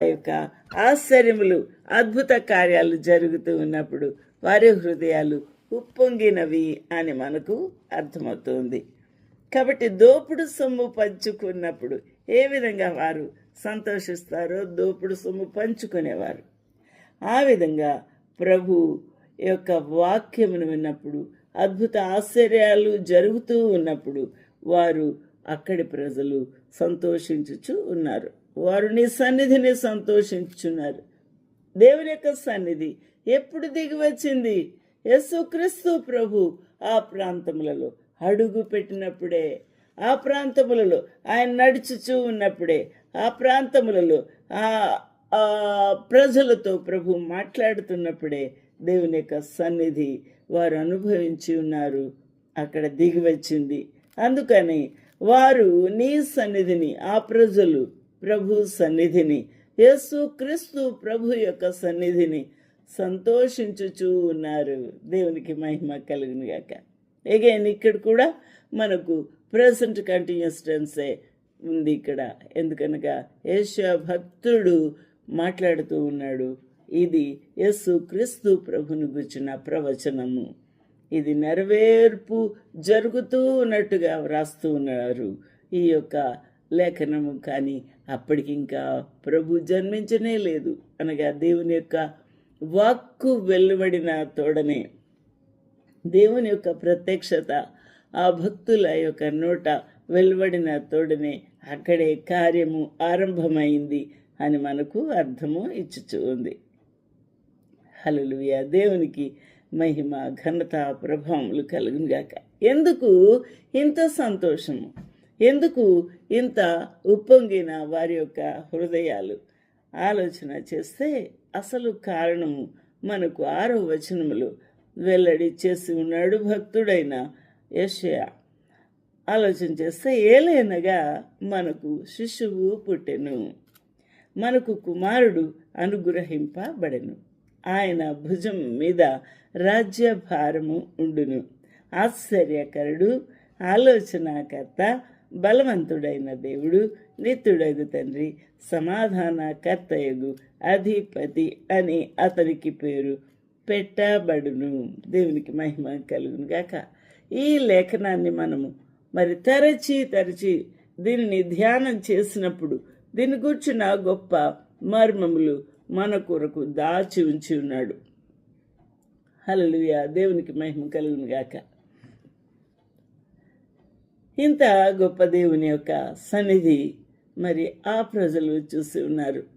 యొక్క ఆశ్చర్యములు అద్భుత కార్యాలు జరుగుతూ ఉన్నప్పుడు వారి హృదయాలు ఉప్పొంగినవి అని మనకు అర్థమవుతుంది. కాబట్టి దోపుడు సొమ్ము పంచుకున్నప్పుడు ఏ విధంగా వారు సంతోషిస్తారో దోపుడు సొమ్ము పంచుకునేవారు. ఆ విధంగా ప్రభు యొక్క వాక్యమును విన్నప్పుడు అద్భుత ఆశ్చర్యాలు జరుగుతూ ఉన్నప్పుడు వారు అక్కడి ప్రజలు సంతోషించుచు ఉన్నారు. వారు నీ సన్నిధిని సంతోషించుచున్నారు. దేవుని యొక్క సన్నిధి ఎప్పుడు దిగి వచ్చింది యేసుక్రీస్తు ప్రభు ఆ ప్రాంతములలో అడుగు పెట్టినప్పుడే ఆ ప్రాంతములలో ఆయన నడుచుచూ ఉన్నప్పుడే ఆ ప్రాంతములలో ఆ ప్రజలతో ప్రభు మాట్లాడుతున్నప్పుడే దేవుని యొక్క సన్నిధి వారు అనుభవించి ఉన్నారు. అక్కడ దిగి వచ్చింది అందుకని వారు నీ సన్నిధిని ఆ ప్రజలు ప్రభు సన్నిధిని యేసు క్రీస్తు ప్రభు యొక్క సన్నిధిని సంతోషించుచూ ఉన్నారు. దేవునికి మహిమ కలుగును ఎగైన్ ఇక్కడ కూడా మనకు ప్రజెంట్ కంటిన్యూస్ టెన్సే ఉంది ఇక్కడ. ఎందుకనగా యేషా భక్తుడు మాట్లాడుతూ ఉన్నాడు ఇది యేసు క్రీస్తు ప్రభుని గుర్చిన ప్రవచనము. ఇది నెరవేర్పు జరుగుతూ ఉన్నట్టుగా వ్రాస్తూ ఉన్నారు. ఈ యొక్క లేఖనము కానీ అప్పటికి ఇంకా ప్రభు జన్మించనే లేదు. అనగా దేవుని యొక్క వాక్కు వెలువడిన తోడనే దేవుని యొక్క ప్రత్యక్షత ఆ భక్తుల యొక్క నోట వెలువడిన తోడనే అక్కడే కార్యము ఆరంభమైంది అని మనకు అర్థము ఇచ్చుచూ ఉంది. హల్లెలూయ. దేవునికి మహిమ ఘనత ప్రభావములు కలుగునుగాక. ఎందుకు ఇంత సంతోషము? ఎందుకు ఇంత ఉప్పొంగిన వారి యొక్క హృదయాలు? ఆలోచన చేస్తే అసలు కారణము మనకు ఆరో వచనములు వెల్లడి చేసి ఉన్నాడు భక్తుడైన యషయ. ఆలోచన చేస్తే ఏలైనగా మనకు శిశువు పుట్టెను మనకు కుమారుడు అనుగ్రహింపబడెను. ఆయన భుజం మీద రాజ్యభారము ఉండును. ఆశ్చర్యకరుడు ఆలోచనాకర్త బలవంతుడైన దేవుడు నిత్యుడగు తండ్రి సమాధానకర్తయగు అధిపతి అని అతనికి పేరు పెట్టబడును. దేవునికి మహిమ కలుగును గాక. ఈ లేఖనాన్ని మనము మరి తరచి తరచి దీనిని ధ్యానం చేసినప్పుడు దీని గుర్చిన గొప్ప మర్మములు మన కొరకు దాచి ఉంచి ఉన్నాడు. హలలుయ దేవునికి మహిమ కలుగును గాక. ఇంత గొప్ప దేవుని యొక్క సన్నిధి మరి ఆ ప్రజలు చూసి ఉన్నారు.